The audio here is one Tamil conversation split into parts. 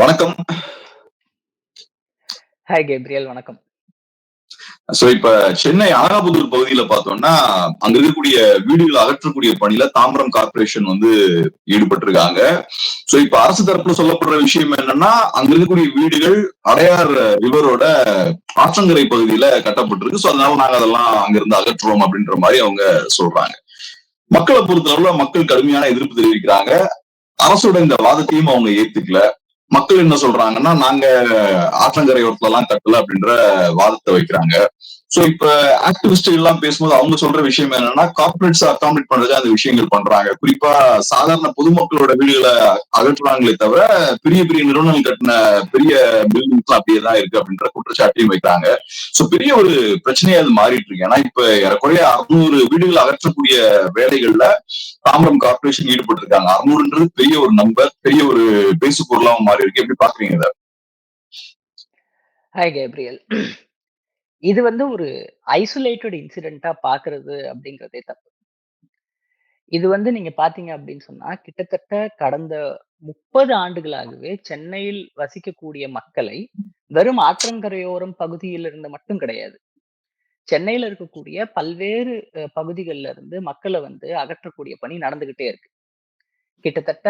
வணக்கம். ஹாய் கேப்ரியல் வணக்கம். சோ இப்ப சென்னை அனகாபுதூர் பகுதியில பார்த்தோம்னா, அங்க இருக்கக்கூடிய வீடுகள அகற்றக்கூடிய பணியில தாம்பரம் கார்ப்பரேஷன் வந்து ஈடுபட்டிருக்காங்க. சோ இப்ப அரசு தரப்புல சொல்லப்படுற விஷயம் என்னன்னா, அங்க இருக்கக்கூடிய வீடுகள் அடையார் ரிவரோட ஆற்றங்கரை பகுதியில கட்டப்பட்டிருக்கு. சோ அதனால நாங்க அதெல்லாம் அங்கிருந்து அகற்றுறோம் அப்படின்ற மாரி அவங்க சொல்றாங்க. மக்கள பொறுத்தளவுல மக்கள் கடுமையான எதிர்ப்பு தெரிவிக்கிறாங்க. அரசோட இந்த வாதத்தையும் அவங்க ஏத்துக்கல. மக்கள் என்ன சொல்றாங்கன்னா, நாங்க ஆற்றங்கரை ஓரத்துல எல்லாம் கட்டல அப்படின்ற வாதத்தை வைக்கிறாங்க. சோ இப்ப ஆக்டிவிஸ்ட் எல்லாம் பேசும்போது அவங்க சொல்ற விஷயம் என்னன்னா, கார்பரேட்ஸ் அகாமடேட் பண்றது அந்த விஷயங்கள் பண்றாங்க. குறிப்பா சாதாரண பொதுமக்களோட வீடுகளை அகற்றுறாங்களே தவிர, பெரிய பெரிய நிறுவனங்கள் கட்டின பெரிய பில்டிங்ஸ் அப்படியே தான் இருக்கு அப்படின்ற குற்றச்சாட்டையும் வைக்கிறாங்க. சோ பெரிய ஒரு பிரச்சனையா அது மாறிட்டு இருக்கு. ஏன்னா இப்ப ஏறக்குறைய 600 வீடுகள் அகற்றக்கூடிய வேலைகள்ல தாம்பரம் கார்ப்பரேஷன் ஈடுபட்டிருக்காங்க. 600ன்றது பெரிய ஒரு நம்பர், பெரிய ஒரு பேசு பொருளாவும் மாறி இருக்கு. எப்படி பாக்குறீங்க இத? Hi Gabriel. இது வந்து ஒரு ஐசோலேட்டட் இன்சிடென்ட்டா பார்க்கறது அப்படிங்கிறதே தப்பு. இது வந்து நீங்க பார்த்தீங்க அப்படின்னு சொன்னா, கிட்டத்தட்ட கடந்த 30 ஆண்டுகளாகவே சென்னையில் வசிக்கக்கூடிய மக்களை, வெறும் ஆற்றங்கரையோரம் பகுதியிலிருந்து மட்டும் கிடையாது. சென்னையில இருக்கக்கூடிய பல்வேறு அ பகுதிகள்ல இருந்து மக்கள வந்து அகற்றக்கூடிய பணி நடந்துகிட்டே இருக்கு. கிட்டத்தட்ட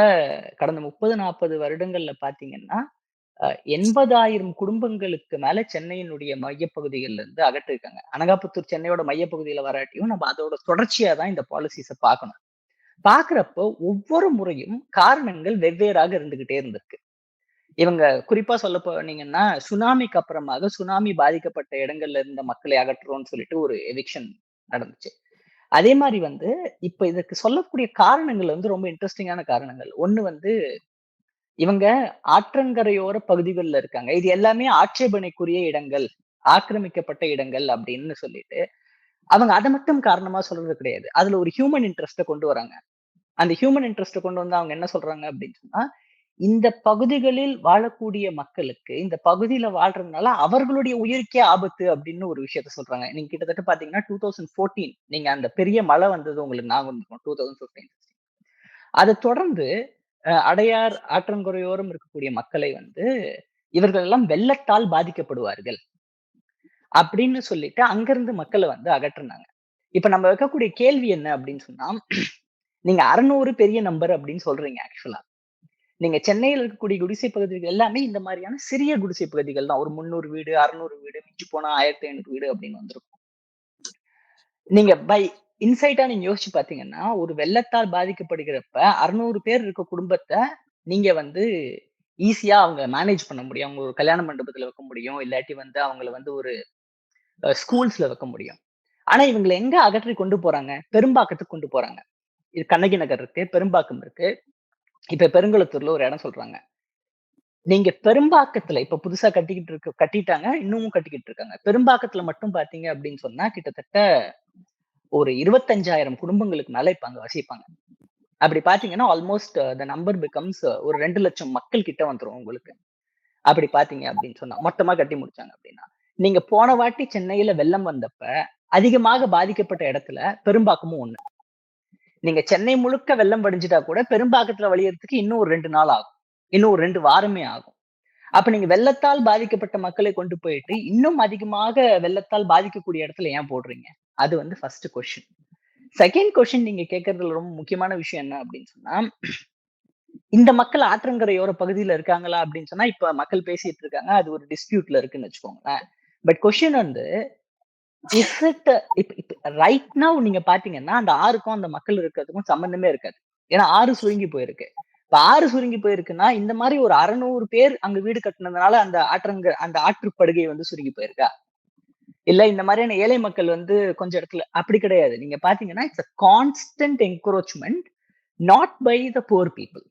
கடந்த 30, 40 வருடங்கள்ல பார்த்தீங்கன்னா, எண்பதாயிரம் குடும்பங்களுக்கு மேல சென்னையினுடைய மையப்பகுதிகள்ல இருந்து அகற்றிருக்காங்க. அனகாபுத்தூர் சென்னையோட மையப்பகுதியில வராட்டியும், நம்ம அதோட தொடர்ச்சியா தான் இந்த பாலிசிஸ பார்க்கணும். பாக்குறப்போ ஒவ்வொரு முறையும் காரணங்கள் வெவ்வேறாக இருந்துகிட்டே இருந்திருக்கு. இவங்க குறிப்பா சொல்ல போனீங்கன்னா, சுனாமிக்கு அப்புறமாக சுனாமி பாதிக்கப்பட்ட இடங்கள்ல இருந்த மக்களை அகற்றுறோம்னு சொல்லிட்டு ஒரு எவிக்ஷன் நடந்துச்சு. அதே மாதிரி வந்து இப்ப இதற்கு சொல்லக்கூடிய காரணங்கள் வந்து ரொம்ப இன்ட்ரெஸ்டிங்கான காரணங்கள். ஒண்ணு வந்து இவங்க ஆற்றங்கரையோர பகுதிகளில் இருக்காங்க. இது எல்லாமே ஆட்சேபனைக்குரிய இடங்கள், ஆக்கிரமிக்கப்பட்ட இடங்கள் அப்படின்னு சொல்லிட்டு, அவங்க அதை மட்டும் காரணமா சொல்றது கிடையாது. அதுல ஒரு ஹியூமன் இன்ட்ரெஸ்ட்டை கொண்டு வராங்க. அந்த ஹியூமன் இன்ட்ரெஸ்ட்டை கொண்டு வந்து அவங்க என்ன சொல்றாங்க அப்படின்னு சொன்னா, இந்த பகுதிகளில் வாழக்கூடிய மக்களுக்கு, இந்த பகுதியில வாழ்றதுனால அவர்களுடைய உயிருக்கே ஆபத்து அப்படின்னு ஒரு விஷயத்த சொல்றாங்க. நீங்க கிட்டத்தட்ட பார்த்தீங்கன்னா 2014 நீங்க அந்த பெரிய மழை வந்தது உங்களுக்கு நான் டூ தௌசண்ட் ஃபிஃப்டீன் அதை தொடர்ந்து அடையார் ஆற்றங்குறையோரம் இருக்கக்கூடிய மக்களை வந்து, இவர்கள் எல்லாம் வெள்ளத்தால் பாதிக்கப்படுவார்கள். அப்படின்னு சொல்லிட்டு அங்கிருந்து மக்களை வந்து அகற்றுனாங்க. இப்ப நம்ம வைக்கக்கூடிய கேள்வி என்ன அப்படின்னு சொன்னா, நீங்க 600 பெரிய நம்பர் அப்படின்னு சொல்றீங்க ஆக்சுவலா. நீங்க சென்னையில இருக்கக்கூடிய குடிசை பகுதிகள் எல்லாமே இந்த மாதிரியான சிறிய குடிசை பகுதிகள் தான். ஒரு 300 வீடு, 600 வீடு, மிஞ்சி போனா 1500 வீடு அப்படின்னு வந்திருக்கும். நீங்க பை இன்சைட்டா நீங்க யோசிச்சு பாத்தீங்கன்னா ஒரு வெள்ளத்தால் பாதிக்கப்படுகிறப்ப 600 பேர் இருக்க குடும்பத்தை நீங்க வந்து ஈஸியா அவங்க மேனேஜ் பண்ண முடியும். அவங்க ஒரு கல்யாண மண்டபத்துல வைக்க முடியும். இல்லாட்டி வந்து அவங்கள வந்து ஒரு ஸ்கூல்ஸ்ல வைக்க முடியும். ஆனா இவங்கள எங்க அகற்றி கொண்டு போறாங்க? பெரும்பாக்கத்துக்கு கொண்டு போறாங்க. இது கண்ணகி நகர் இருக்கு, பெரும்பாக்கம் இருக்கு. இப்ப பெருங்குளத்தூர்ல ஒரு இடம் சொல்றாங்க. நீங்க பெரும்பாக்கத்துல இப்ப புதுசா கட்டிக்கிட்டு இருக்க கட்டிட்டாங்க. இன்னமும் கட்டிக்கிட்டு இருக்காங்க. பெரும்பாக்கத்துல மட்டும் பாத்தீங்க அப்படின்னு சொன்னா, கிட்டத்தட்ட ஒரு 25,000 குடும்பங்களுக்கு மேல இப்ப அங்க வசிப்பாங்க. அப்படி பார்த்தீங்கன்னா, ஆல்மோஸ்ட் த நம்பர் பிகம்ஸ் ஒரு 2,00,000 மக்கள் கிட்ட வந்துரும் உங்களுக்கு. அப்படி பார்த்தீங்க அப்படின்னு சொன்னா, மொத்தமா கட்டி முடிச்சாங்க அப்படின்னா. நீங்க போன வாட்டி சென்னையில வெள்ளம் வந்தப்ப, அதிகமாக பாதிக்கப்பட்ட இடத்துல பெரும்பாக்கமும் ஒண்ணு. நீங்க சென்னை முழுக்க வெள்ளம் வடிஞ்சிட்டா கூட, பெரும்பாக்கத்துல வழியறதுக்கு இன்னும் ஒரு ரெண்டு நாள் ஆகும். இன்னும் ஒரு ரெண்டு வாரமே ஆகும். அப்ப நீங்க வெள்ளத்தால் பாதிக்கப்பட்ட மக்களை கொண்டு போயிட்டு, இன்னும் அதிகமாக வெள்ளத்தால் பாதிக்கக்கூடிய இடத்துல ஏன் போடுறீங்க? அது வந்து ஃபர்ஸ்ட் கொஸ்டின். செகண்ட் கொஸ்டின் நீங்க கேட்கறதுல ரொம்ப முக்கியமான விஷயம் என்ன அப்படின்னு சொன்னா, இந்த மக்கள் ஆற்றங்கரையோர பகுதியில இருக்காங்களா அப்படின்னு சொன்னா, இப்ப மக்கள் பேசிட்டு இருக்காங்க. அது ஒரு டிஸ்பியூட்ல இருக்குன்னு வச்சுக்கோங்களேன். பட் கொஸ்டின் வந்து, இஸ் இட் ரைட் நவ் நீங்க பார்த்தீங்கன்னா, அந்த ஆறுக்கும் அந்த மக்கள் இருக்கிறதுக்கும் சம்மந்தமே இருக்காது. ஏன்னா ஆறு சுருங்கி போயிருக்கு. இப்ப ஆறு சுருங்கி போயிருக்குன்னா, இந்த மாதிரி ஒரு 600 பேர் அங்க வீடு கட்டினதுனால அந்த ஆற்றங்க அந்த ஆற்றுப்படுகை வந்து சுருங்கி போயிருக்கா? இல்ல இந்த மாதிரியான ஏழை மக்கள் வந்து கொஞ்சம் இடத்துல அப்படி கிடையாது. நீங்க பார்த்தீங்கன்னா, it's a constant encroachment not by the poor people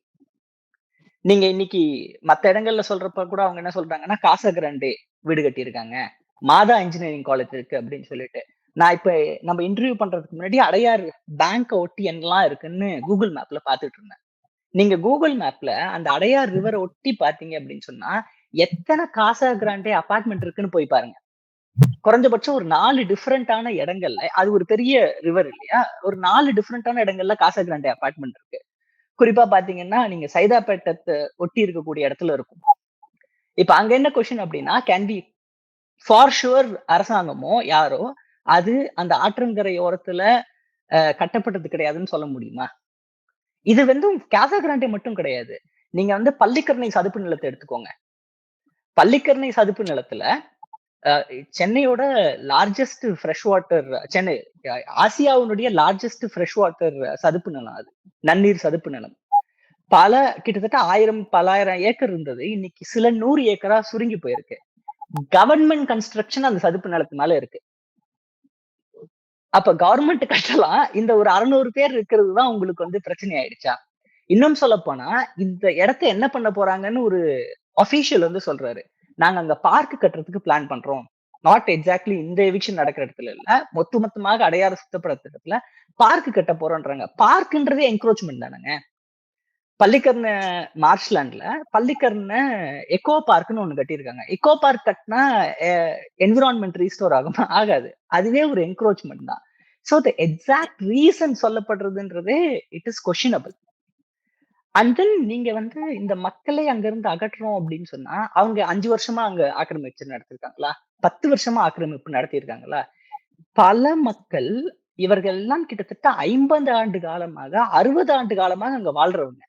நீங்க இன்னைக்கு மத்த இடங்கள்ல சொல்றப்ப கூட அவங்க என்ன சொல்றாங்கன்னா, காசா கிராண்டே வீடு கட்டியிருக்காங்க. மாதா இன்ஜினியரிங் காலேஜ் இருக்கு அப்படின்னு சொல்லிட்டு. நான் இப்ப நம்ம இன்டர்வியூ பண்றதுக்கு முன்னாடி அடையார் பேங்க் ஒட்டி என்னலாம் இருக்குன்னு கூகுள் மேப்ல பார்த்துட்டு இருந்தேன். நீங்க கூகுள் மேப்ல அந்த அடையார் ரிவர ஒட்டி பாத்தீங்க அப்படின்னு சொன்னா, எத்தனை காசா கிராண்டே அபார்ட்மெண்ட் இருக்குன்னு போய் பாருங்க. குறைஞ்சபட்சம் ஒரு நாலு டிஃபரண்டான இடங்கள்ல அது ஒரு பெரிய ரிவர் இல்லையா? ஒரு நாலு டிஃப்ரெண்டான இடங்கள்ல காசா கிராண்டே அபார்ட்மெண்ட் இருக்கு. குறிப்பா பாத்தீங்கன்னா நீங்க சைதாப்பேட்டத்தை ஒட்டி இருக்கக்கூடிய இடத்துல இருக்கும். இப்ப அங்க என்ன கொஸ்டின் அப்படின்னா கேன் பி ஃபார் ஷுவர் அரசாங்கமோ யாரோ அது அந்த ஆற்றங்கரை ஓரத்துல அஹ், கட்டப்பட்டது கிடையாதுன்னு சொல்ல முடியுமா இது வந்து கேசா கிராண்டே மட்டும் கிடையாது. நீங்க வந்து பள்ளிக்கரணை சதுப்பு நிலத்தை எடுத்துக்கோங்க. பள்ளிக்கரணை சதுப்பு நிலத்துல சென்னையோட லார்ஜஸ்ட் ஃப்ரெஷ் வாட்டர் சென்னை ஆசியாவினுடைய லார்ஜஸ்ட் ஃப்ரெஷ் வாட்டர் சதுப்பு நிலம் அது. நன்னீர் சதுப்பு நிலம். பல கிட்டத்தட்ட ஆயிரம் பலாயிரம் ஏக்கர் இருந்தது. இன்னைக்கு சில நூறு ஏக்கரா சுருங்கி போயிருக்கு. கவர்மெண்ட் கன்ஸ்ட்ரக்ஷன் அந்த சதுப்பு நிலத்து மேல இருக்கு. அப்ப கவர்மெண்ட் கட்டலாம். இந்த ஒரு அறுநூறு பேர் இருக்கிறது தான் உங்களுக்கு வந்து பிரச்சனை ஆயிடுச்சா இன்னும் சொல்ல போனா இந்த இடத்த என்ன பண்ண போறாங்கன்னு ஒரு அபிஷியல் வந்து சொல்றாரு. நாங்க அங்க பார்க் கட்டுறதுக்கு பிளான் பண்றோம். நாட் எக்ஸாக்ட்லி இந்த எவிக்ஷன் நடக்கிற இடத்துல இல்ல. மொத்த மொத்தமாக அடையாள சுத்தப்படுற இடத்துல பார்க் கட்ட போறோன்றாங்க பார்க்ன்றதே என்க்ரோச்மெண்ட் தானேங்க. பள்ளிக்கரண மார்ஷ்லாண்ட்ல பள்ளிக்கரண எக்கோ பார்க்னு ஒண்ணு கட்டியிருக்காங்க. எக்கோ பார்க் கட்டினா என்விரான்மெண்ட் ரீஸ்டோர் ஆகுமா. ஆகாது. அதுவே ஒரு என்க்ரோச்மெண்ட் தான். So the exact reason சொல்லப்படுறதுன்றதே it is questionable and then நீங்க வந்து இந்த மக்களை அங்கிருந்து அகற்றுறோம் அப்படின்னு சொன்னா அவங்க அஞ்சு வருஷமா அங்க ஆக்கிரமிப்பு நடத்திருக்காங்களா? பத்து வருஷமா ஆக்கிரமிப்பு நடத்தியிருக்காங்களா பல மக்கள் இவர்கள் எல்லாம் கிட்டத்தட்ட ஐம்பது ஆண்டு காலமாக அறுபது ஆண்டு காலமாக அங்க வாழ்றவங்க.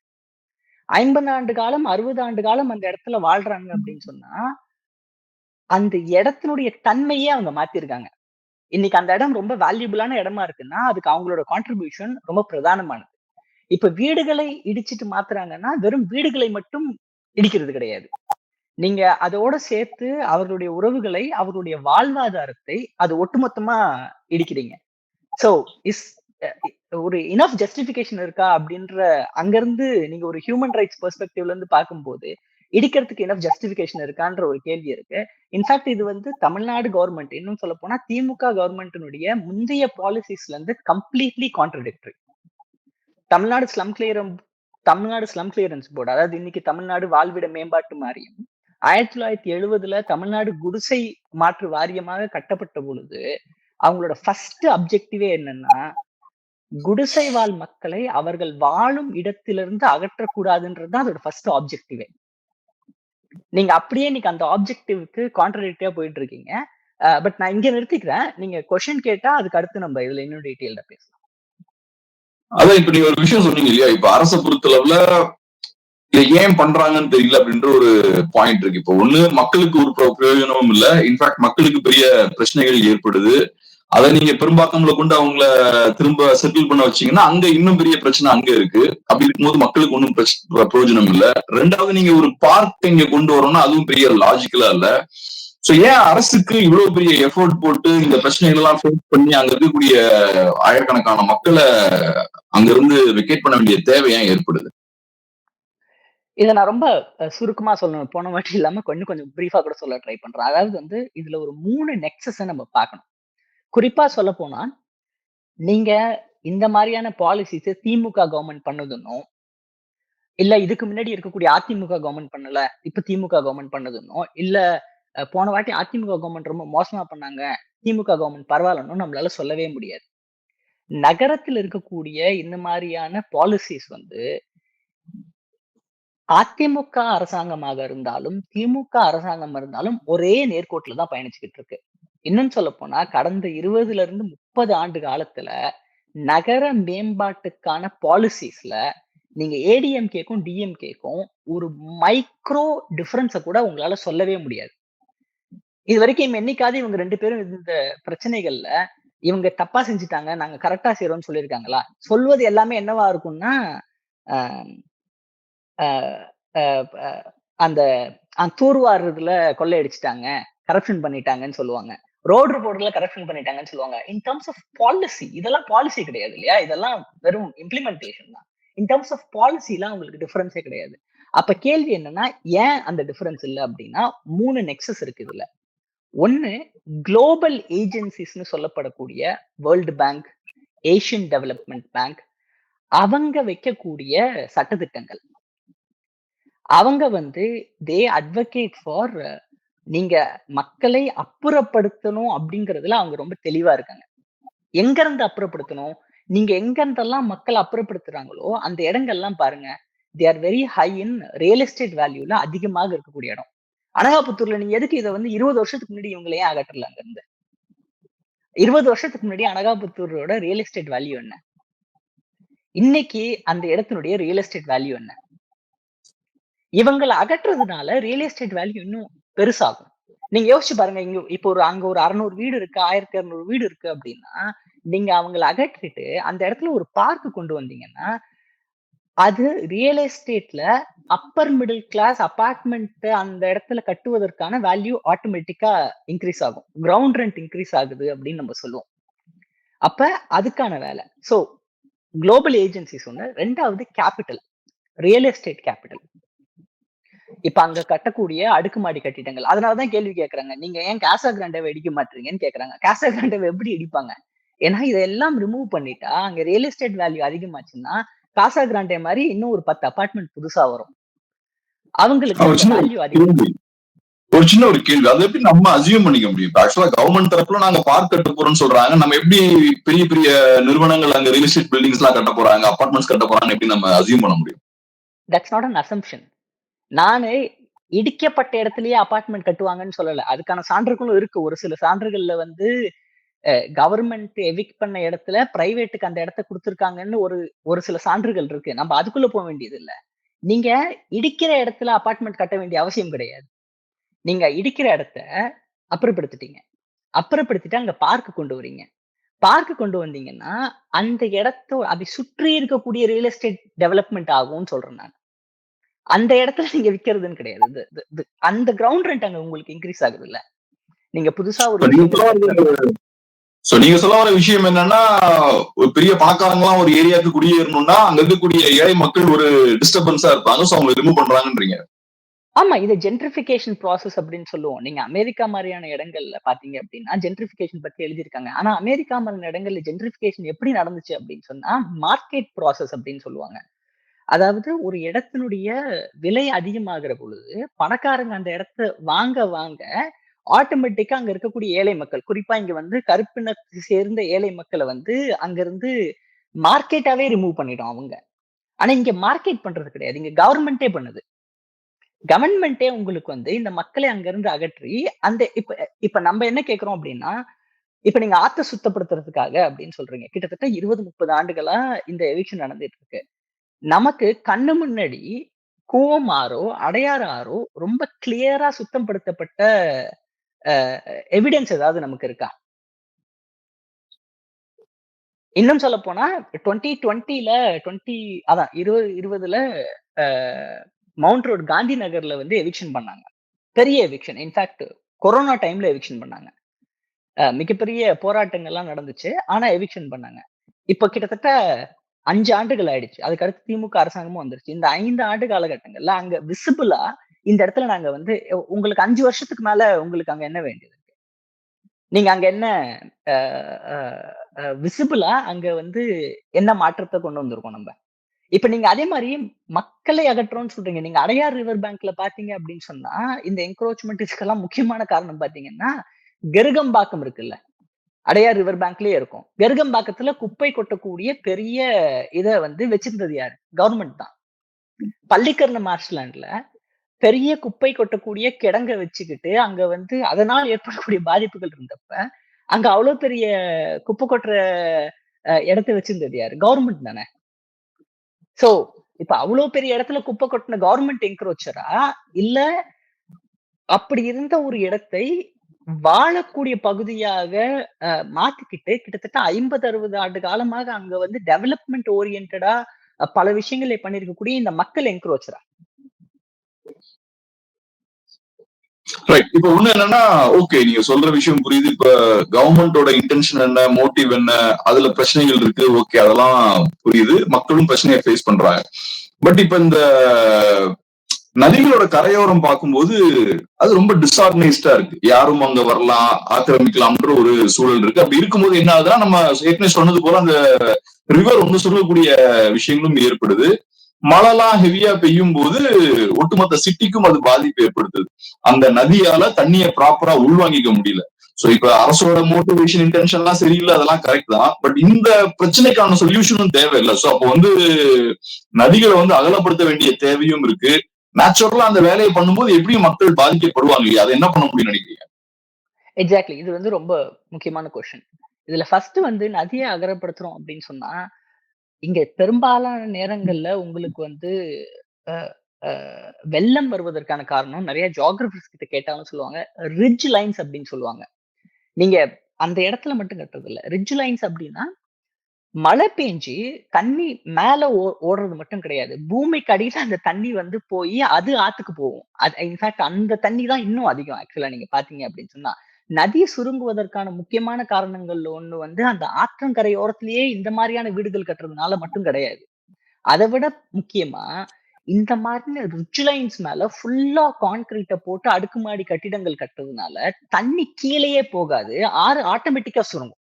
ஐம்பது ஆண்டு காலம் அறுபது ஆண்டு காலம் அந்த இடத்துல வாழ்றாங்க அப்படின்னு சொன்னா அந்த இடத்தினுடைய தன்மையே அவங்க மாத்திருக்காங்க. இன்னைக்கு அந்த இடம் ரொம்ப வேல்யூபிளான இடமா இருக்குன்னா அதுக்கு அவங்களோட கான்ட்ரிபியூஷன் ரொம்ப பிரதானமானது. இப்ப வீடுகளை இடிச்சிட்டு மாத்துறாங்கன்னா வெறும் வீடுகளை மட்டும் இடிக்கிறது கிடையாது. நீங்க அதோட சேர்த்து அவர்களுடைய உறவுகளை அவர்களுடைய வாழ்வாதாரத்தை அது ஒட்டுமொத்தமா இடிக்கிறீங்க. சோ இஸ் ஒரு இனஃப் ஜஸ்டிபிகேஷன் இருக்கா அப்படின்ற அங்கிருந்து நீங்க ஒரு ஹியூமன் ரைட்ஸ் பெர்ஸ்பெக்டிவ்ல இருந்து பார்க்கும்போது இடிக்கிறதுக்கு என்ன ஜஸ்டிபிகேஷன் இருக்கான்ற ஒரு கேள்வி இருக்கு. இன்ஃபேக்ட் இது வந்து தமிழ்நாடு கவர்மெண்ட் இன்னும் சொல்ல போனா திமுக கவர்மெண்ட்டினுடைய முந்தைய பாலிசிஸ்ல இருந்து completely contradictory Tamil Nadu slum clearance Tamil Nadu slum clearance board அதாவது இன்னைக்கு தமிழ்நாடு வாழ்விட மேம்பாட்டு வாரியம் ஆயிரத்தி தொள்ளாயிரத்தி எழுபதுல தமிழ்நாடு குடிசை மாற்று வாரியமாக கட்டப்பட்ட பொழுது அவங்களோட ஃபர்ஸ்ட் அப்ஜெக்டிவே என்னன்னா குடிசை வாழ் மக்களை அவர்கள் வாழும் இடத்திலிருந்து அகற்றக்கூடாதுன்றது தான் அதோட ஃபர்ஸ்ட் ஆப்ஜெக்டிவே நீங்க அப்படியே இன்னைக்கு அந்த ஆப்ஜெக்டிவ்க்கு கான்ட்ரடிக்டிவா போயிட்டு இருக்கீங்க பட் நான் இங்க நிறுத்திக்கிறேன். நீங்க கொஸ்டின் கேட்டா அதுக்கு அடுத்து நம்ம இதுல இன்னும் டீட்டெயில்டா பேசலாம். அதான் இப்ப நீங்க ஒரு விஷயம் சொன்னீங்க இல்லையா? இப்ப அரச பொறுத்தளவுல இதை ஏன் பண்றாங்கன்னு தெரியல அப்படின்ற ஒரு பாயிண்ட் இருக்கு. இப்போ ஒண்ணு மக்களுக்கு ஒரு பிரயோஜனமும் இல்ல. இன்ஃபேக்ட் மக்களுக்கு பெரிய பிரச்சனைகள் ஏற்படுது. அதை நீங்க பெரும்பாக்கம்ல கொண்டு அவங்கள திரும்ப செட்டில் பண்ண வச்சீங்கன்னா அங்க இன்னும் பெரிய பிரச்சனை அங்க இருக்கு. அப்படி இருக்கும்போது மக்களுக்கு ஒன்றும் பிரயோஜனம் இல்ல. ரெண்டாவது நீங்க ஒரு பார்க் இங்க கொண்டு வரணும்னா அதுவும் பெரிய லாஜிக்கலா இல்ல. சோ ஏன் அரசுக்கு இவ்வளவு பெரிய எஃபோர்ட் போட்டு இந்த பிரச்சனைகள் எல்லாம் ஃபேஸ் பண்ணி அங்க இருக்கக்கூடிய ஆயிரக்கணக்கான மக்களை அங்க இருந்து வெக்கேட் பண்ண வேண்டிய தேவை ஏன் ஏற்படுது? இதை நான் ரொம்ப சுருக்கமா சொல்லணும். போன வாட்டி இல்லாம கொஞ்சம் கொஞ்சம் பிரீஃபா கூட சொல்ல ட்ரை பண்றேன். அதாவது வந்து இதுல ஒரு மூணு நெக்ஸஸ் நம்ம பார்க்கணும். குறிப்பா சொல்ல போனா நீங்க இந்த மாதிரியான பாலிசிஸ் திமுக கவர்மெண்ட் பண்ணுதுன்னும் இல்ல இதுக்கு முன்னாடி இருக்கக்கூடிய அதிமுக கவர்மெண்ட் பண்ணல இப்ப திமுக கவர்மெண்ட் பண்ணதுன்னோ இல்ல போன வாட்டி அதிமுக கவர்மெண்ட் ரொம்ப மோசமா பண்ணாங்க திமுக கவர்மெண்ட் பரவாயில்லன்னு நம்மளால சொல்லவே முடியாது. நகரத்தில் இருக்கக்கூடிய இந்த மாதிரியான பாலிசிஸ் வந்து அதிமுக அரசாங்கமாக இருந்தாலும் திமுக அரசாங்கம் இருந்தாலும் ஒரே நேர்கோட்டில் தான் பயணிச்சுக்கிட்டு இருக்கு. இன்னும் சொல்ல போனா கடந்த இருபதுல இருந்து முப்பது ஆண்டு காலத்துல நகர மேம்பாட்டுக்கான பாலிசிஸ்ல நீங்க ஏடிஎம்கேக்கும் டிஎம்கேக்கும் ஒரு மைக்ரோ டிஃபரன்ஸை கூட உங்களால சொல்லவே முடியாது. இது வரைக்கும் என்னைக்காவது இவங்க ரெண்டு பேரும் இந்த பிரச்சனைகள்ல இவங்க தப்பா செஞ்சுட்டாங்க நாங்க கரெக்டா செய்யறோம்னு சொல்லியிருக்காங்களா? சொல்வது எல்லாமே என்னவா இருக்கும்னா அந்த அந்த தூர்வாடுறதுல கொள்ளையடிச்சிட்டாங்க கரப்ஷன் பண்ணிட்டாங்கன்னு சொல்லுவாங்க. ரோடு போர்டுல கரெக்ஷன் பண்ணிட்டாங்கன்னு சொல்லுவாங்க. இன் டர்ம்ஸ் ஆஃப் பாலிசி இதெல்லாம் பாலிசி கிடையாது இல்லையா? இதெல்லாம் வெறும் இம்ப்ளிமெண்டேஷன் தான். இன் டர்ம்ஸ் ஆஃப் பாலிசிலாம் உங்களுக்கு டிஃபரன்ஸே கிடையாது. அப்ப கேள்வி என்னன்னா ஏன் அந்த டிஃபரன்ஸ் இல்லை அப்படின்னா மூணு நெக்ஸஸ் இருக்கு இதுல. ஒன்னு குளோபல் ஏஜென்சிஸ்னு சொல்லப்படக்கூடிய World Bank Asian Development Bank அவங்க வைக்கக்கூடிய சட்டத்திட்டங்கள். அவங்க வந்து தே அட்வொகேட் ஃபார் நீங்க மக்களை அப்புறப்படுத்தணும் அப்படிங்கறதுல அவங்க ரொம்ப தெளிவா இருக்காங்க. எங்க இருந்து அப்புறப்படுத்தணும்? நீங்க எங்க இருந்தெல்லாம் மக்களை அப்புறப்படுத்துறாங்களோ அந்த இடங்கள்லாம் பாருங்க. They are very high in real estate வேல்யூல அதிகமாக இருக்கக்கூடிய இடம். அனகாபுத்தூர்ல நீங்க எதுக்கு இதை வந்து இருபது வருஷத்துக்கு முன்னாடி இவங்களை அகற்றல அங்க இருந்து? இருபது வருஷத்துக்கு முன்னாடி அனகாபுத்தூரோட ரியல் எஸ்டேட் வேல்யூ என்ன? இன்னைக்கு அந்த இடத்தினுடைய ரியல் எஸ்டேட் வேல்யூ என்ன? இவங்களை அகற்றதுனால ரியல் எஸ்டேட் வேல்யூ இன்னும் பெருசாகும். நீங்க யோசிச்சு பாருங்க இங்க இப்போ ஒரு அங்க ஒரு அறுநூறு வீடு இருக்கு ஆயிரத்தி அறுநூறு வீடு இருக்கு அப்படின்னா நீங்க அவங்கள அகற்றிட்டு அந்த இடத்துல ஒரு பார்க் கொண்டு வந்தீங்கன்னா அது ரியல் எஸ்டேட்ல அப்பர் மிடில் கிளாஸ் அபார்ட்மெண்ட் அந்த இடத்துல கட்டுவதற்கான வேல்யூ ஆட்டோமேட்டிக்கா இன்க்ரீஸ் ஆகும். கிரவுண்ட் ரெண்ட் இன்க்ரீஸ் ஆகுது அப்படின்னு நம்ம சொல்லுவோம். அப்ப அதுக்கான வேலை. சோ குளோபல் ஏஜென்சிஸ் ஒன்று ரெண்டாவது கேபிட்டல் ரியல் எஸ்டேட் கேபிட்டல் இப்ப அங்க கட்டக்கூடிய அடுக்குமாடி கட்டிடங்கள். அதனாலதான் கேள்வி கேக்குறாங்க. நீங்க ஏன் காசா கிராண்டவை இடிக்க மாட்டீங்கன்னு கேக்குறாங்க. காசா கிராண்டவை எப்படி இடிப்பாங்க? ஏன்னா இதெல்லாம் ரிமூவ் பண்ணிட்டா அங்க ரியல் எஸ்டேட் வேல்யூ அதிகமாச்சுன்னா காசா கிராண்டே மாதிரி இன்னும் ஒரு பத்து அபார்ட்மெண்ட் புதுசா வரும். அவங்களுக்கு வேல்யூ அதிகம். ஒரு சின்ன ஒரு கேள்வி. அதை எப்படி நம்ம அசியூம் பண்ணிக்க முடியும்? ஆக்சுவலா கவர்மெண்ட் தரப்புல நாங்க பார்க் கட்ட போறோம்னு சொல்றாங்க. நம்ம எப்படி பெரிய பெரிய நிறுவனங்கள் அங்க ரியல் எஸ்டேட் பில்டிங்ஸ் எல்லாம் கட்ட போறாங்க அபார்ட்மெண்ட்ஸ் கட்ட போறாங்க எப்படி நம்ம அசியூம் பண்ண முடியும்? தட்ஸ் நாட் அன் அசம்ஷன் நானு இடிக்கப்பட்ட இடத்துலயே அபார்ட்மெண்ட் கட்டுவாங்கன்னு சொல்லல. அதுக்கான சான்றுகளும் இருக்கு. ஒரு சில சான்றுகள்ல வந்து கவர்மெண்ட் எவிக் பண்ண இடத்துல பிரைவேட்டுக்கு அந்த இடத்த கொடுத்துருக்காங்கன்னு ஒரு ஒரு சில சான்றுகள் இருக்கு. நம்ம அதுக்குள்ள போக வேண்டியது இல்ல நீங்க இடிக்கிற இடத்துல அபார்ட்மெண்ட் கட்ட வேண்டிய அவசியம் கிடையாது. நீங்க இடிக்கிற இடத்த அப்புறப்படுத்திட்டீங்க. அப்புறப்படுத்திட்டு அங்க பார்க் கொண்டு வரீங்க பார்க் கொண்டு வந்தீங்கன்னா அந்த இடத்த அதை சுற்றி இருக்கக்கூடிய ரியல் எஸ்டேட் டெவலப்மெண்ட் ஆகும்னு சொல்றேன் நான். அந்த இடத்துல நீங்க விக்கிறதுன்னு கிடையாது. அந்த கிரவுண்ட் ரெண்ட் அங்க உங்களுக்கு இன்க்ரீஸ் ஆகுது இல்ல நீங்க புதுசா ஒரு சோ நீங்க சொல்ல வர விஷயம் என்னன்னா ஒரு பெரிய பணக்காரங்களாம் ஒரு ஏரியாவுக்கு குடியேறணும்னா அங்க இருக்கக்கூடிய ஏழை மக்கள் ஒரு டிஸ்டர்பன்ஸா இருப்பாங்க. சோ அவங்க ரிமூவ் பண்றாங்கன்றீங்க. ஆமா இது ஜென்ட்ரிஃபிகேஷன் ப்ராசஸ் அப்படின்னு சொல்லுவோம். நீங்க அமெரிக்கா மாதிரியான இடங்கள்ல பாத்தீங்க அப்படின்னா ஜென்ட்ரிஃபிகேஷன் பத்தி எழுதியிருக்காங்க. ஆனா அமெரிக்கா மாதிரியான இடங்கள்ல ஜென்ட்ரிஃபிகேஷன் எப்படி நடந்துச்சு அப்படின்னு சொன்னா மார்க்கெட் ப்ராசஸ் அப்படின்னு சொல்லுவாங்க. அதாவது ஒரு இடத்தினுடைய விலை அதிகமாகிற பொழுது பணக்காரங்க அந்த இடத்த வாங்க வாங்க ஆட்டோமேட்டிக்கா அங்க இருக்கக்கூடிய ஏழை மக்கள் குறிப்பா இங்க வந்து கருப்பினத்தை சேர்ந்த ஏழை மக்களை வந்து அங்க இருந்து மார்க்கெட்டாவே ரிமூவ் பண்ணிடும் அவங்க. ஆனா இங்க மார்க்கெட் பண்றது கிடையாது. இங்க கவர்மெண்டே பண்ணுது. கவர்மெண்டே உங்களுக்கு வந்து இந்த மக்களை அங்க இருந்து அகற்றி அந்த இப்ப இப்ப நம்ம என்ன கேக்குறோம் அப்படின்னா இப்ப நீங்க ஆத்த சுத்தப்படுத்துறதுக்காக அப்படின்னு சொல்றீங்க. கிட்டத்தட்ட இருபது முப்பது ஆண்டுகளா இந்த எவிக்ஷன் நடந்துட்டு இருக்கு. நமக்கு கண்ணு முன்னாடி கூவம் ஆறோ அடையாறு ஆறோ ரொம்ப கிளியரா சுத்தப்படுத்தப்பட்ட எவிடன்ஸ் ஏதாவது நமக்கு இருக்கா? இன்னும் சொல்ல போனா டுவெண்ட்டி டுவெண்ட்டில டுவெண்ட்டி அதான் இருபது இருபதுல மவுண்ட் ரோட் காந்தி நகர்ல வந்து எவிக்ஷன் பண்ணாங்க. பெரிய எவிக்ஷன் இன்ஃபேக்ட் கொரோனா டைம்ல எவிக்ஷன் பண்ணாங்க. அஹ் மிகப்பெரிய போராட்டங்கள்லாம் நடந்துச்சு. ஆனா எவிக்ஷன் பண்ணாங்க. இப்ப கிட்டத்தட்ட அஞ்சு ஆண்டுகள் ஆயிடுச்சு. அதுக்கு அடுத்து திமுக அரசாங்கமும் வந்துருச்சு. இந்த ஐந்து ஆண்டு காலகட்டங்கள்ல அங்க விசிபிளா இந்த இடத்துல நாங்க வந்து உங்களுக்கு அஞ்சு வருஷத்துக்கு மேல உங்களுக்கு அங்க என்ன வேண்டியது இருக்கு? நீங்க அங்க என்ன விசிபிளா அங்க வந்து என்ன மாற்றத்தை கொண்டு வந்திருக்கோம் நம்ம? இப்ப நீங்க அதே மாதிரி மக்களை அகற்றோம்னு சொல்றீங்க. நீங்க அடையார் ரிவர் பேங்க்ல பாத்தீங்க அப்படின்னு சொன்னா இந்த என்க்ரோச்மெண்ட் இதுக்கெல்லாம் முக்கியமான காரணம் பாத்தீங்கன்னா கெருகம்பாக்கம் இருக்குல்ல. அடையார் ரிவர் பேங்க்லயே இருக்கும். கெருகம்பாக்கத்துல குப்பை கொட்டக்கூடிய பெரிய இதை வந்து வச்சிருந்தது யாரு? கவர்மெண்ட் தான். பள்ளிக்கரண மார்ஷ்லாண்ட்ல பெரிய குப்பை கொட்டக்கூடிய கிடங்க வச்சுக்கிட்டு அங்க வந்து அதனால் ஏற்படக்கூடிய பாதிப்புகள் இருந்தப்ப அங்க அவ்வளவு பெரிய குப்பை கொட்டுற இடத்த வச்சிருந்தது யாரு? கவர்மெண்ட் தானே. சோ இப்ப அவ்வளவு பெரிய இடத்துல குப்பை கொட்டின கவர்மெண்ட் என்க்ரோச்சரா இல்ல அப்படி இருந்த ஒரு இடத்தை வாழக்கூடிய பகுதியாக அஹ், மாத்திக்கிட்டு கிட்டத்தட்ட ஐம்பது அறுபது ஆண்டு காலமாக அங்க வந்து டெவலப்மெண்ட் ஓரியன்டா பல விஷயங்களை பண்ணிருக்கக்கூடிய இந்த மக்கள் என்க்ரோச்சரா ரைட் இப்ப ஒண்ணு என்னன்னா ஓகே நீங்க சொல்ற விஷயம் புரியுது. இப்ப கவர்மெண்டோட இன்டென்ஷன் என்ன மோட்டிவ் என்ன அதுல பிரச்சனைகள் இருக்கு. ஓகே அதெல்லாம் புரியுது. மக்களும் பிரச்சனையை ஃபேஸ் பண்றாங்க. பட் இப்ப இந்த நதிகளோட கரையோரம் பார்க்கும்போது அது ரொம்ப டிஸ்ஆர்கனைஸ்டா இருக்கு. யாரும் அங்க வரலாம் ஆக்கிரமிக்கலாம்ன்ற ஒரு சூழல் இருக்கு. அப்படி இருக்கும்போது என்ன ஆகுதுன்னா நம்ம ஏற்கனவே சொன்னது போல அந்த ரிவர் ஒன்று சொல்லக்கூடிய விஷயங்களும் ஏற்படுது. மழைலாம் ஹெவியா பெய்யும் போது ஒட்டுமொத்த சிட்டிக்கும் அது பாதிப்பு ஏற்படுத்துது. அந்த நதியால தண்ணியை ப்ராப்பரா உள்வாங்கிக்க முடியல. சோ இப்ப அரசோட மோட்டிவேஷன் இன்டென்ஷன் எல்லாம் சரியில்லை அதெல்லாம் கரெக்ட் தான். பட் இந்த பிரச்சனைக்கான சொல்யூஷனும் தேவையில்லை. சோ அப்போ வந்து நதிகளை வந்து அகலப்படுத்த வேண்டிய தேவையும் இருக்கு. நேச்சுரலா அந்த வேலையை பண்ணும்போது எப்படி மக்கள் பாதிக்கப்படுவாங்க இல்லையா? அதை என்ன பண்ண முடியும் நினைக்கிறீங்க? எக்ஸாக்ட்லி இது வந்து ரொம்ப முக்கியமான கொஸ்டின் இதுல ஃபர்ஸ்ட் வந்து நதியை அகரப்படுத்துறோம் அப்படின்னு சொன்னா இங்க பெரும்பாலான நேரங்கள்ல உங்களுக்கு வந்து வெள்ளம் வருவதற்கான காரணம் நிறைய ஜியாகிரபிஸ் கிட்ட கேட்டாலும் சொல்லுவாங்க ரிட்ஜ் லைன்ஸ் அப்படின்னு சொல்லுவாங்க. நீங்க அந்த இடத்துல மட்டும் கட்டுறது இல்லை. ரிட்ஜ் லைன்ஸ் அப்படின்னா மழை பெஞ்சு தண்ணி மேல ஓ- ஓடுறது மட்டும் கிடையாது. பூமிக்கு அடியில அந்த தண்ணி வந்து போய் அது ஆத்துக்கு போகும். அது இன்ஃபேக்ட் அந்த தண்ணி தான் இன்னும் அதிகம் ஆக்சுவலா நீங்க பாத்தீங்க அப்படின்னு சொன்னா. நதி சுருங்குவதற்கான முக்கியமான காரணங்கள்ல ஒண்ணு வந்து அந்த ஆற்றங்கரையோரத்திலேயே இந்த மாதிரியான வீடுகள் கட்டுறதுனால மட்டும் கிடையாது. அதை விட முக்கியமா இந்த மாதிரி ரிட்ஜ் லைன்ஸ் மேல ஃபுல்லா கான்கிரீட்டை போட்டு அடுக்குமாடி கட்டிடங்கள் கட்டுறதுனால தண்ணி கீழேயே போகாது. ஆறு ஆட்டோமேட்டிக்கா சுருங்கும்.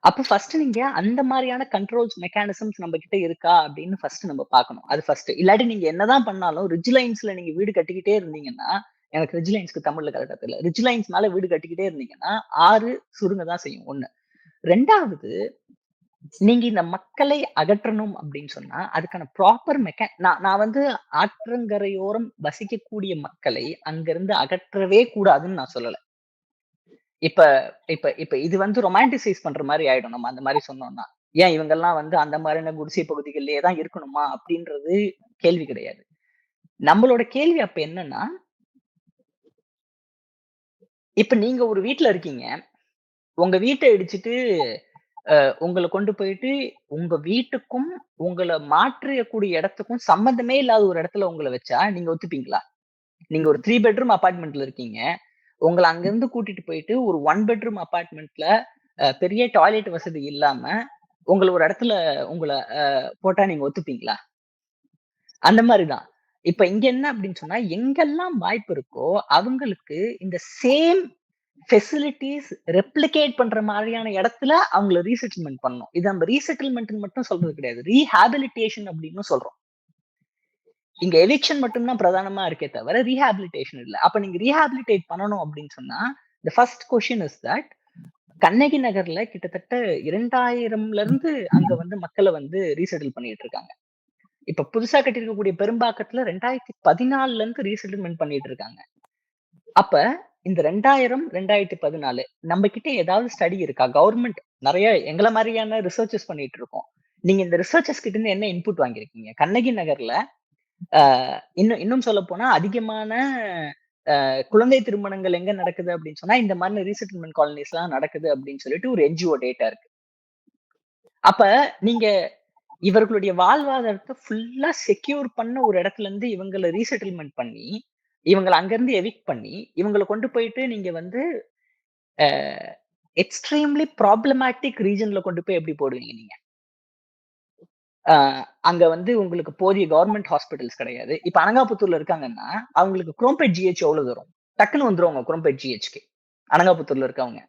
அப்ப ஃபர்ஸ்ட் நீங்க அந்த மாதிரியான கண்ட்ரோல்ஸ் மெக்கானிசம்ஸ் நம்ம கிட்ட இருக்கா அப்படின்னு ஃபர்ஸ்ட் நம்ம பார்க்கணும். அது ஃபர்ஸ்ட் இல்லாட்டி நீங்க என்னதான் பண்ணாலும் ரிஜ் லைன்ஸ்ல நீங்க வீடு கட்டிக்கிட்டே இருந்தீங்கன்னா எனக்கு ரிஜ் லைன்ஸ்க்கு தமிழ்ல கரெக்டா தெரியல. ரிஜ் லைன்ஸ் மேல வீடு கட்டிக்கிட்டே இருந்தீங்கன்னா ஆறு சுருங்க தான் செய்யும். ஒண்ணு. ரெண்டாவது நீங்க இந்த மக்களை அகற்றணும் அப்படின்னு சொன்னா அதுக்கான ப்ராப்பர் மெக்கா நான் நான் வந்து ஆற்றங்கரையோரம் வசிக்கக்கூடிய மக்களை அங்கிருந்து அகற்றவே கூடாதுன்னு நான் சொல்லலை. இப்ப இப்ப இப்ப இது வந்து ரொமான்டிசைஸ் பண்ற மாதிரி ஆயிடும். நம்ம அந்த மாதிரி சொன்னோம்னா. ஏன் இவங்கெல்லாம் வந்து அந்த மாதிரியான குடிசை பகுதிகளிலேயே தான் இருக்கணுமா? அப்படின்றது கேள்வி கிடையாது. நம்மளோட கேள்வி அப்ப என்னன்னா இப்ப நீங்க ஒரு வீட்டுல இருக்கீங்க. உங்க வீட்டை இடிச்சிட்டு உங்களை கொண்டு போயிட்டு உங்க வீட்டுக்கும் உங்களை மாற்றியக்கூடிய இடத்துக்கும் சம்மந்தமே இல்லாத ஒரு இடத்துல உங்களை வச்சா நீங்க ஒத்துப்பீங்களா? நீங்க ஒரு த்ரீ பெட்ரூம் அபார்ட்மெண்ட்ல இருக்கீங்க. உங்களை அங்கிருந்து கூட்டிட்டு போயிட்டு ஒரு ஒன் பெட்ரூம் அபார்ட்மெண்ட்ல பெரிய டாய்லெட் வசதி இல்லாம உங்களை ஒரு இடத்துல உங்களை அஹ், போட்டா நீங்க ஒத்துப்பீங்களா? அந்த மாதிரிதான் இப்ப இங்க என்ன அப்படின்னு சொன்னா எங்கெல்லாம் வாய்ப்பு இருக்கோ அவங்களுக்கு இந்த சேம் ஃபெசிலிட்டிஸ் ரெப்ளிகேட் பண்ற மாதிரியான இடத்துல அவங்கள ரீசெட்டில்மெண்ட் பண்ணணும். இது நம்ம ரீசெட்டில்மெண்ட் மட்டும் சொல்றது கிடையாது. ரீஹாபிலிட்டேஷன் அப்படின்னு சொல்றோம். இங்க எவிக்ஷன் மட்டும்தான் பிரதானமா இருக்கே தவிர ரீஹாபிலிட்டேஷன் இல்லை. அப்ப நீங்க ரீஹாபிலிட்டேட் பண்ணணும் அப்படின்னு சொன்னா the first question is that Kannagi நகர்ல கிட்டத்தட்ட இரண்டாயிரம்ல இருந்து அங்க வந்து மக்களை வந்து ரீசெட்டில் பண்ணிட்டு இருக்காங்க. இப்ப புதுசா கட்டியிருக்கக்கூடிய பெரும்பாக்கத்துல ரெண்டாயிரத்தி பதினாலுல இருந்து ரீசெட்டில்மெண்ட் பண்ணிட்டு இருக்காங்க. அப்ப இந்த ரெண்டாயிரம் ரெண்டாயிரத்தி பதினாலு நம்ம கிட்ட ஏதாவது ஸ்டடி இருக்கா? கவர்மெண்ட் நிறைய எங்களை மாதிரியான ரிசர்ச்சஸ் பண்ணிட்டு இருக்கோம். நீங்க இந்த ரிசர்ச்சஸ் கிட்ட இருந்து என்ன இன்புட் வாங்கியிருக்கீங்க? கண்ணகி நகர்ல இன்னும் இன்னும் சொல்ல போனா அதிகமான ஆஹ் குழந்தை திருமணங்கள் எங்க நடக்குது அப்படின்னு சொன்னா இந்த மாதிரி ரீசெட்டில்மெண்ட் காலனிஸ் எல்லாம் நடக்குது அப்படின்னு சொல்லிட்டு ஒரு என்ஜிஓ டேட்டா இருக்கு. அப்ப நீங்க இவர்களுடைய வாழ்வாதாரத்தை ஃபுல்லா செக்யூர் பண்ண ஒரு இடத்துல இருந்து இவங்களை ரீசெட்டில்மெண்ட் பண்ணி இவங்களை அங்கிருந்து எவிக் பண்ணி இவங்களை கொண்டு போயிட்டு நீங்க வந்து எக்ஸ்ட்ரீம்லி ப்ராப்ளமேட்டிக் ரீஜன்ல கொண்டு போய் எப்படி போடுவீங்க நீங்க? அங்க வந்து உங்களுக்கு போதிய கவர்மெண்ட் ஹாஸ்பிட்டல்ஸ் கிடையாது. இப்ப அனங்காபுத்தூர்ல இருக்காங்கன்னா அவங்களுக்கு குரோம்பேட் ஜிஹெச் எவ்வளவு தூரம்? டக்குன்னு வந்துருவாங்க குரோம்பேட் ஜிஹெச்க்கு அனங்காபுத்தூர்ல இருக்கவங்க.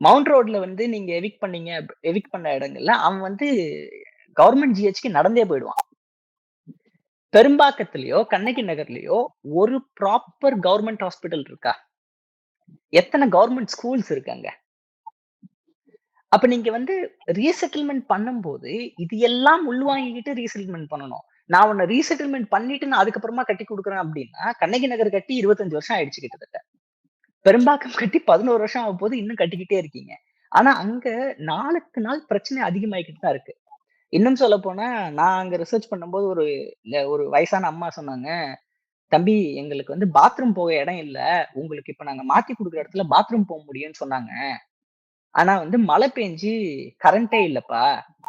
மவுண்ட் ரோட்ல வந்து நீங்க எவிக் பண்ணீங்க எவிக் பண்ண இடங்கள்ல அவன் வந்து கவர்மெண்ட் ஜிஹெச்க்கு நடந்தே போயிடுவான். பெரும்பாக்கத்திலயோ கண்ணகி நகர்லயோ ஒரு ப்ராப்பர் கவர்மெண்ட் ஹாஸ்பிட்டல் இருக்கா? எத்தனை கவர்மெண்ட் ஸ்கூல்ஸ் இருக்காங்க அப்ப நீங்க வந்து ரீசெட்டில்மெண்ட் பண்ணும்போது இது எல்லாம் உள்வாங்கிக்கிட்டு ரீசெட்டில்மெண்ட் பண்ணணும். நான் உன்னை ரீசெட்டில்மெண்ட் பண்ணிட்டு நான் அதுக்கப்புறமா கட்டி கொடுக்குறேன் அப்படின்னா கண்ணகி நகர் கட்டி இருபத்தஞ்சு வருஷம் ஆயிடுச்சு கிட்டத்தட்ட. பெரும்பாக்கம் கட்டி பதினோரு வருஷம் ஆகும் போது இன்னும் கட்டிக்கிட்டே இருக்கீங்க. ஆனா அங்க நாளுக்கு நாள் பிரச்சனை அதிகமாயிக்கிட்டு தான் இருக்கு. இன்னும் சொல்ல போனா நான் அங்க ரிசர்ச் பண்ணும்போது ஒரு ஒரு வயசான அம்மா சொன்னாங்க தம்பி எங்களுக்கு வந்து பாத்ரூம் போக இடம் இல்லை. உங்களுக்கு இப்ப நாங்க மாத்தி கொடுக்குற இடத்துல பாத்ரூம் போக முடியும்னு சொன்னாங்க. ஆனா வந்து மழை பெஞ்சு கரண்டே இல்லப்பா.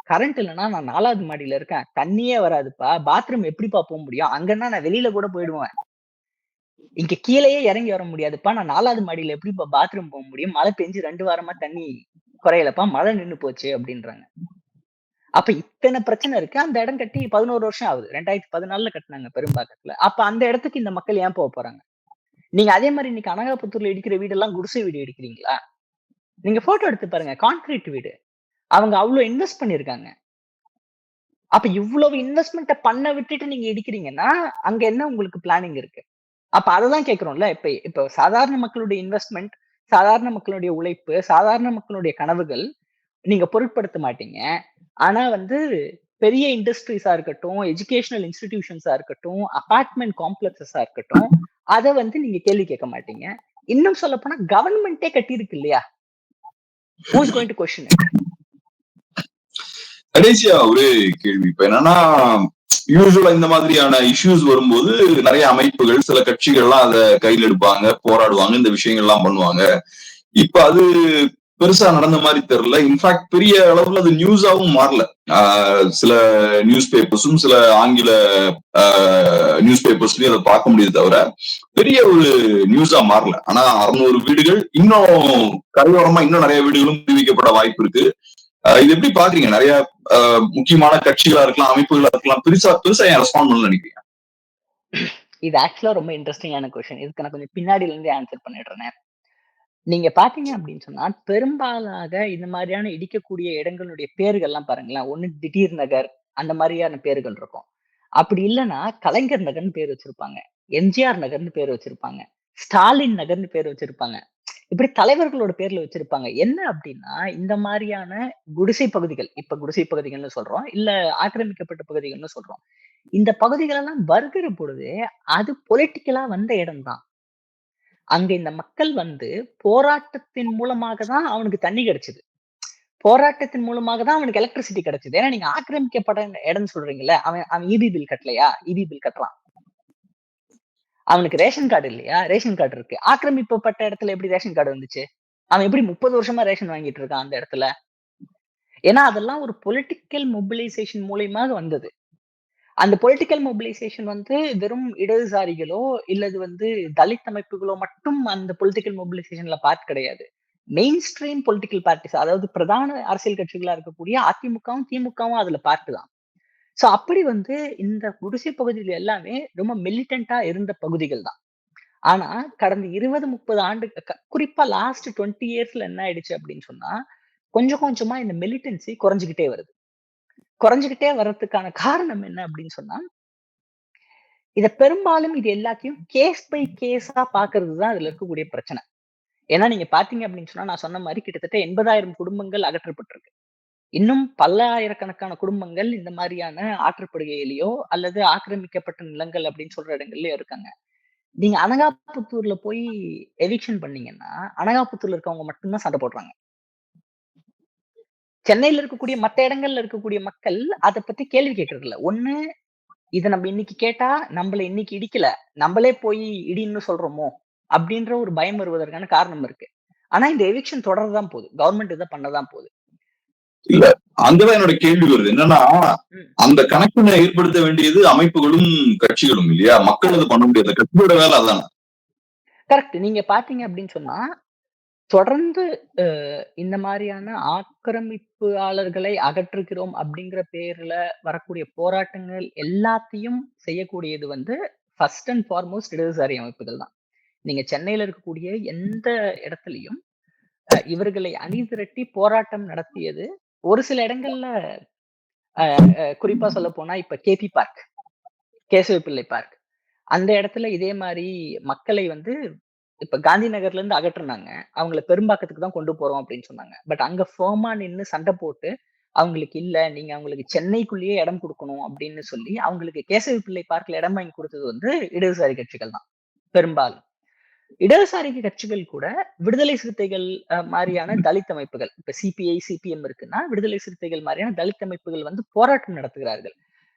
கரண்ட் இல்லைன்னா நான் நாலாவது மாடியில இருக்கேன். தண்ணியே வராதுப்பா. பாத்ரூம் எப்படிப்பா போக முடியும்? அங்கன்னா நான் வெளியில கூட போயிடுவேன். இங்க கீழேயே இறங்கி வர முடியாதுப்பா. நான் நாலாவது மாடியில எப்படிப்பா பாத்ரூம் போக முடியும்? மழை பெஞ்சு ரெண்டு வாரமா தண்ணி குறையலப்பா. மழை நின்னு போச்சு அப்படின்றாங்க. அப்ப இத்தனை பிரச்சனை இருக்கு. அந்த இடம் கட்டி பதினோரு வருஷம் ஆகுது. ரெண்டாயிரத்தி பதினாலுல கட்டினாங்க பெரும்பாக்கத்துல. அப்ப அந்த இடத்துக்கு இந்த மக்கள் ஏன் போக போறாங்க? நீங்க அதே மாதிரி இன்னைக்கு அனகாபுத்தூர்ல இடிக்கிற வீடெல்லாம் குடிசை வீடு இடிக்கிறீங்களா? நீங்க போட்டோ எடுத்து பாருங்க. கான்கிரீட் வீடு. அவங்க அவ்வளவு இன்வெஸ்ட் பண்ணிருக்காங்க அப்ப இவ்வளவு இன்வெஸ்ட்மெண்ட்டை பண்ண விட்டுட்டு நீங்க இடிக்கிறீங்கன்னா அங்க என்ன உங்களுக்கு பிளானிங் இருக்கு? அப்ப அதெல்லாம் கேட்கறோம்ல. இப்ப இப்ப சாதாரண மக்களுடைய இன்வெஸ்ட்மெண்ட் சாதாரண மக்களுடைய உழைப்பு சாதாரண மக்களுடைய கனவுகள் நீங்க பொருட்படுத்த மாட்டீங்க. ஆனா வந்து பெரிய இண்டஸ்ட்ரீஸா இருக்கட்டும் எஜுகேஷனல் இன்ஸ்டிடியூஷன்ஸா இருக்கட்டும் அபார்ட்மெண்ட் காம்ப்ளெக்ஸஸா இருக்கட்டும் அதை வந்து நீங்க கேள்வி கேட்க மாட்டீங்க. இன்னும் சொல்ல போனா கவர்மெண்டே கட்டியிருக்கு இல்லையா? ஹூஸ் கோயிங் டு கொஸ்டின் கடைசியா ஒரு கேள்வி. இப்ப என்னன்னா யூஸ்வலா இந்த மாதிரியான இஷ்யூஸ் வரும்போது நிறைய அமைப்புகள் சில கட்சிகள்லாம் அதை கையில் எடுப்பாங்க போராடுவாங்க இந்த விஷயங்கள்லாம் பண்ணுவாங்க. இப்ப அது பெருசா நடந்த மாதிரி தெரியல. இன்ஃபேக்ட் பெரிய அளவுல அது நியூஸாவும் மாறல. ஆஹ் சில நியூஸ் பேப்பர்ஸும் சில ஆங்கில நியூஸ் பேப்பர்ஸ்லயும் அதை பார்க்க முடியுது தவிர பெரிய ஒரு நியூஸா மாறல. ஆனா அறுநூறு வீடுகள் இன்னும் கரையோரமா இன்னும் நிறைய வீடுகளும் தெரிவிக்கப்பட வாய்ப்பு இருக்கு. ஆஹ் இது எப்படி பாக்குறீங்க நிறைய ஆஹ் முக்கியமான கட்சிகளா இருக்கலாம் அமைப்புகளா இருக்கலாம் பெருசா பெருசா ஏன் ரெஸ்பாண்ட் பண்ணல நினைக்கிறீங்க? இது ஆக்சுவலா ரொம்ப இன்ட்ரெஸ்டிங்கான கொஸ்டின் இதுக்கு நான் கொஞ்சம் பின்னாடில இருந்து ஆன்சர் பண்ணிடுறேன். நீங்க பாத்தீங்க அப்படின்னு சொன்னா பெரும்பாலாக இந்த மாதிரியான இடிக்கக்கூடிய இடங்களுடைய பேர்கள்லாம் பாருங்களேன். ஒண்ணு திடீர் நகர் அந்த மாதிரியான பேர்கள் இருக்கும். அப்படி இல்லைன்னா கலைஞர் நகர்னு பேர் வச்சிருப்பாங்க. எம்ஜிஆர் நகர்னு பேர் வச்சிருப்பாங்க. ஸ்டாலின் நகர்னு பேர் வச்சிருப்பாங்க. இப்படி தலைவர்களோட பேர்ல வச்சிருப்பாங்க. என்ன அப்படின்னா இந்த மாதிரியான குடிசை பகுதிகள் இப்ப குடிசை பகுதிகள்னு சொல்றோம் இல்ல ஆக்கிரமிக்கப்பட்ட பகுதிகள்னு சொல்றோம். இந்த பகுதிகள் எல்லாம் வருகிற பொழுது அது பொலிட்டிக்கலா வந்த இடம் தான் அங்க இந்த மக்கள் வந்து போராட்டத்தின் மூலமாக தான் அவனுக்கு தண்ணி கிடைச்சது. போராட்டத்தின் மூலமாக தான் அவனுக்கு எலக்ட்ரிசிட்டி கிடைச்சது. ஏன்னா நீங்க ஆக்கிரமிக்கப்பட இடம் சொல்றீங்கல்ல அவன் அவன் இபி பில் கட்டலையா? இபி பில் கட்டுறான் அவனுக்கு ரேஷன் கார்டு இல்லையா? ரேஷன் கார்டு இருக்கு. ஆக்கிரமிப்பப்பட்ட இடத்துல எப்படி ரேஷன் கார்டு வந்துச்சு? அவன் எப்படி முப்பது வருஷமா ரேஷன் வாங்கிட்டு இருக்கான் அந்த இடத்துல? ஏன்னா அதெல்லாம் ஒரு பொலிட்டிக்கல் மொபிலைசேஷன் மூலியமாக வந்தது. அந்த பொலிட்டிக்கல் மொபிலைசேஷன் வந்து வெறும் இடதுசாரிகளோ இல்லது வந்து தலித் அமைப்புகளோ மட்டும் அந்த பொலிட்டிக்கல் மொபிலைசேஷன்ல பார்ட் கிடையாது. மெயின் ஸ்ட்ரீம் பொலிட்டிக்கல் பார்ட்டிஸ் அதாவது பிரதான அரசியல் கட்சிகளா இருக்கக்கூடிய அதிமுகவும் திமுகவும் அதுல பார்ட்டு தான். சோ அப்படி வந்து இந்த குடிசை பகுதிகள் எல்லாமே ரொம்ப மிலிட்டண்டா இருந்த பகுதிகள் தான். ஆனா கடந்த இருபது முப்பது ஆண்டு குறிப்பா லாஸ்ட் டுவெண்ட்டி இயர்ஸ்ல என்ன ஆயிடுச்சு அப்படின்னு சொன்னா கொஞ்சம் கொஞ்சமா இந்த மிலிட்டன்சி குறைஞ்சுக்கிட்டே வருது. குறைஞ்சுக்கிட்டே வர்றதுக்கான காரணம் என்ன அப்படின்னு சொன்னா இத பெரும்பாலும் இது எல்லாத்தையும் கேஸ் பை கேஸா பாக்குறது தான் அதுல இருக்கக்கூடிய பிரச்சனை. ஏன்னா நீங்க பாத்தீங்க அப்படின்னு சொன்னா நான் சொன்ன மாதிரி கிட்டத்தட்ட எண்பதாயிரம் குடும்பங்கள் அகற்றப்பட்டிருக்கு. இன்னும் பல்லாயிரக்கணக்கான குடும்பங்கள் இந்த மாதிரியான ஆற்றுப்படுகையிலயோ அல்லது ஆக்கிரமிக்கப்பட்ட நிலங்கள் அப்படின்னு சொல்ற இடங்கள்லயோ இருக்காங்க. நீங்க அனகாபுத்தூர்ல போய் எவிக்ஷன் பண்ணீங்கன்னா அனகாபுத்தூர்ல இருக்கவங்க மட்டும்தான் சண்டை போடுறாங்க. சென்னையில இருக்கக்கூடிய மத்த இடங்கள்ல இருக்கக்கூடிய மக்கள் அதை பத்தி கேள்வி கேட்கறது இல்ல ஒண்ணு இதை நம்ம இன்னைக்கு கேட்டா நம்மள இன்னைக்கு இடிக்கல. நம்மளே போய் இடின்னு சொல்றோமோ? அப்படின்ற ஒரு பயம் வருவதற்கான காரணம் இருக்கு. ஆனா இந்த எவிக்ஷன் தொடர்தான் போகுது. கவர்மெண்ட் இதை பண்ணதான் போகுது. இல்ல அங்கதான் என்னோட கேள்வி வருது. என்னன்னா அந்த கணக்கினை ஏற்படுத்த வேண்டியது அமைப்புகளும் கட்சிகளும் இல்லையா? மக்கள் அது பண்ண முடியாது கட்சியோட வேலை அதான. கரெக்ட். நீங்க பாத்தீங்க அப்படின்னு சொன்னா தொடர்ந்து இந்த மாதிரியான ஆக்கிரமிப்பாளர்களை அகற்றுகிறோம் அப்படிங்கிற பேர்ல வரக்கூடிய போராட்டங்கள் எல்லாத்தையும் செய்யக்கூடியது வந்து ஃபர்ஸ்ட் அண்ட் ஃபார்மோஸ்ட் இடதுசாரி அமைப்புகள் தான். நீங்க சென்னையில இருக்கக்கூடிய எந்த இடத்துலயும் இவர்களை அணி திரட்டி போராட்டம் நடத்தியது. ஒரு சில இடங்கள்ல குறிப்பா சொல்ல போனா இப்ப கேபி பார்க் கேசவ பிள்ளை பார்க். அந்த இடத்துல இதே மாதிரி மக்களை வந்து இப்ப காந்தி நகர்ல இருந்து அகற்றுனாங்க. அவங்கள பெரும்பாக்கத்துக்கு தான் கொண்டு போறோம் அப்படின்னு சொன்னாங்க. பட் அங்க ஃபோமா நின்று சண்டை போட்டு அவங்களுக்கு இல்ல நீங்க அவங்களுக்கு சென்னைக்குள்ளேயே இடம் கொடுக்கணும் அப்படின்னு சொல்லி அவங்களுக்கு கேசவி பிள்ளை பார்க்ல இடம் வாங்கி கொடுத்தது வந்து இடதுசாரி கட்சிகள் தான் பெரும்பாலும். இடதுசாரி கட்சிகள் கூட விடுதலை சிறுத்தைகள் மாதிரியான தலித் அமைப்புகள் இப்ப சிபிஐ சிபிஎம் இருக்குன்னா விடுதலை சிறுத்தைகள் மாதிரியான தலித் அமைப்புகள் வந்து போராட்டம் நடத்துகிறார்கள்.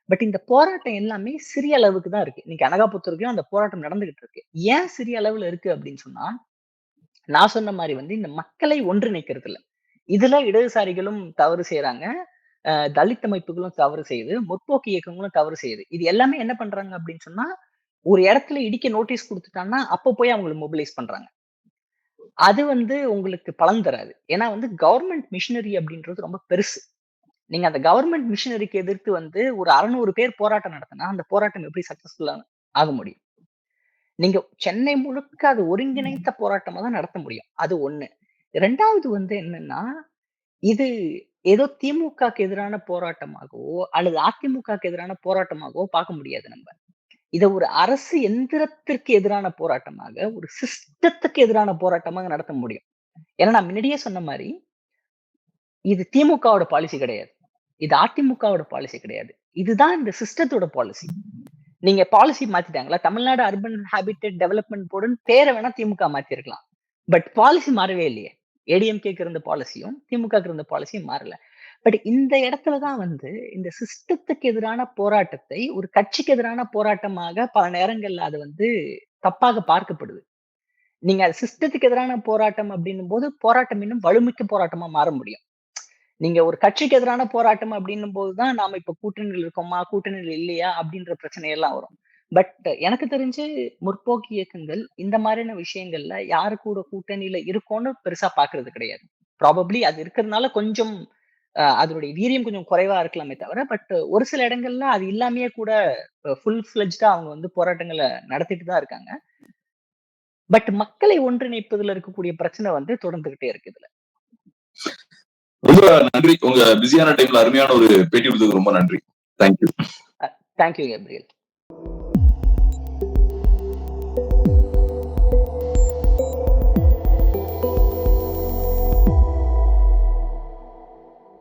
பட் இந்த போராட்டம் எல்லாமே சிறிய அளவுக்கு தான் இருக்கு. இன்னைக்கு அனகாபுத்தூருக்கும் அந்த போராட்டம் நடந்துகிட்டு இருக்கு. ஏன் சிறிய அளவுல இருக்கு அப்படின்னு சொன்னா நான் சொன்ன மாதிரி வந்து இந்த மக்களை ஒன்றிணைக்கிறது இல்ல. இதுல இடதுசாரிகளும் தவறு செய்யறாங்க தலித் அமைப்புகளும் தவறு செய்யுது. முற்போக்கு இயக்கங்களும் தவறு செய்யுது. இது எல்லாமே என்ன பண்றாங்க அப்படின்னு சொன்னா ஒரு இடத்துல இடிக்க நோட்டீஸ் கொடுத்துட்டாங்கன்னா அப்ப போய் அவங்களை மொபிலைஸ் பண்றாங்க. அது வந்து உங்களுக்கு பலன் தராது. ஏன்னா வந்து கவர்மெண்ட் மிஷினரி அப்படின்றது ரொம்ப பெருசு. நீங்க அந்த கவர்மெண்ட் மிஷினரிக்கு எதிர்த்து வந்து ஒரு அறுநூறு பேர் போராட்டம் நடத்தினா அந்த போராட்டம் எப்படி சக்சஸ்ஃபுல்லா ஆக முடியும்? நீங்க சென்னை முழுக்க அது ஒருங்கிணைத்த போராட்டமா தான் நடத்த முடியும். அது ஒண்ணு. ரெண்டாவது வந்து என்னன்னா இது ஏதோ திமுகக்கு எதிரான போராட்டமாகவோ அல்லது அதிமுகக்கு எதிரான போராட்டமாகவோ பார்க்க முடியாது நம்ம. இதை ஒரு அரசு எந்திரத்திற்கு எதிரான போராட்டமாக ஒரு சிஸ்டத்துக்கு எதிரான போராட்டமாக நடத்த முடியும். ஏன்னா நான் முன்னாடியே சொன்ன மாதிரி இது திமுகவோட பாலிசி கிடையாது. இது அதிமுகவோட பாலிசி கிடையாது. இதுதான் இந்த சிஸ்டத்தோட பாலிசி நீங்க பாலிசி மாத்திட்டாங்களா? தமிழ்நாடு அர்பன் ஹேபிட்டட் டெவலப்மெண்ட் போர்டுன்னு பேரை வேணா திமுக மாத்திருக்கலாம். பட் பாலிசி மாறவே இல்லையே. ஏடிஎம்கேக்கு இருந்த பாலிசியும் திமுக இருந்த பாலிசியும் மாறல. பட் இந்த இடத்துல தான் வந்து இந்த சிஸ்டத்துக்கு எதிரான போராட்டத்தை ஒரு கட்சிக்கு எதிரான போராட்டமாக பல நேரங்கள்ல அது வந்து தப்பாக பார்க்கப்படுது. நீங்க சிஸ்டத்துக்கு எதிரான போராட்டம் அப்படின்னும் போது போராட்டம் இன்னும் வலுமிக்க போராட்டமா மாற முடியும். நீங்க ஒரு கட்சிக்கு எதிரான போராட்டம் அப்படின்னும் போதுதான் நாம இப்ப கூட்டணியில் இருக்கோமா கூட்டணியில் இல்லையா அப்படின்ற பிரச்சனை எல்லாம் வரும். பட் எனக்கு தெரிஞ்சு முற்போக்கு இயக்கங்கள் இந்த மாதிரியான விஷயங்கள்ல யாரு கூட கூட்டணியில இருக்கோன்னு பெருசா பாக்குறது கிடையாது. ப்ராபப்ளி அது இருக்கிறதுனால கொஞ்சம் அஹ், அதனுடைய வீரியம் கொஞ்சம் குறைவா இருக்கலாமே தவிர பட் ஒரு சில இடங்கள்ல அது இல்லாமயே கூட ஃபுல் ஃபிளஜ்டா அவங்க வந்து போராட்டங்களை நடத்திட்டு தான் இருக்காங்க. பட் மக்களை ஒன்றிணைப்பதுல இருக்கக்கூடிய பிரச்சனை வந்து தொடர்ந்துகிட்டே இருக்கு இதுல. ரொம்ப நன்றி. உங்க பிஸியான டைம்ல அருமையான ஒரு பேட்டி கொடுத்ததுக்கு ரொம்ப நன்றி. Thank you thank you Gabriel